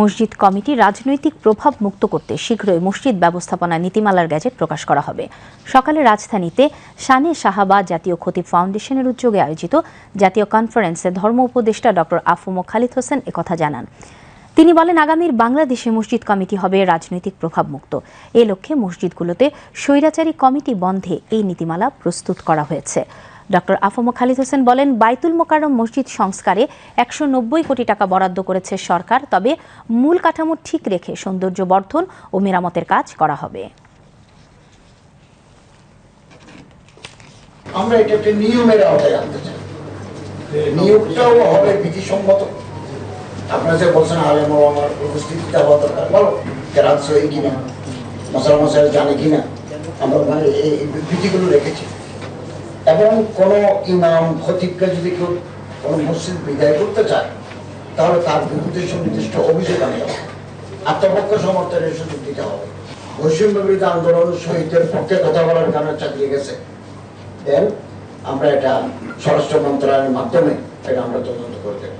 মসজিদ কমিটি রাজনৈতিক প্রভাব মুক্ত করতে শীঘ্রই মসজিদ ব্যবস্থাপনা নীতিমালার গ্যাজেট প্রকাশ করা হবে। সকালে রাজধানীতে শানে শাহাবা জাতীয় খতিব ফাউন্ডেশনের উদ্যোগে আয়োজিত জাতীয় কনফারেন্সে ধর্ম উপদেষ্টা ডক্টর আফম খালিদ হোসেন একথা জানান। তিনি বলেন, আগামীর বাংলাদেশে মসজিদ কমিটি হবে রাজনৈতিক প্রভাব মুক্ত। এ লক্ষ্যে মসজিদগুলোতে স্বৈরাচারী কমিটি বন্ধে এই নীতিমালা প্রস্তুত করা হয়েছে। ডক্টর আফম খালিদ হোসেন বলেন, বাইতুল মোকাররম মসজিদ সংস্কারে একশো নব্বই কোটি টাকা বরাদ্দ করেছে সরকার, তবে মূল কাঠামো ঠিক রেখে সৌন্দর্য বর্ধন ও মেরামতের কাজ করা হবে। আমরা এটা একটা নিয়মের আওতায় আনতে চাই। হবে বিধিসম্মত আপনারা যে বলছেন আলেম আমার হওয়া দরকার, বলো কিনা মশাল মশাই জানে কিনা, আমরা বিধিগুলো রেখেছি। এবং কোনো ইমাম, খতিবকে যদি কেউ কোনো মসজিদ বিদায় করতে চায়, তাহলে তার বিরুদ্ধে সুনির্দিষ্ট অভিযোগ আনতে হবে আত্মপক্ষ সমর্থনের সুযোগ দিতে হবে। বৈষম্য বিরোধী আন্দোলন শহীদদের পক্ষে কথা বলার কারণে চাকরি গেছে। দেন আমরা এটা স্বরাষ্ট্র মন্ত্রণালয়ের মাধ্যমে এটা আমরা তদন্ত করে দেবো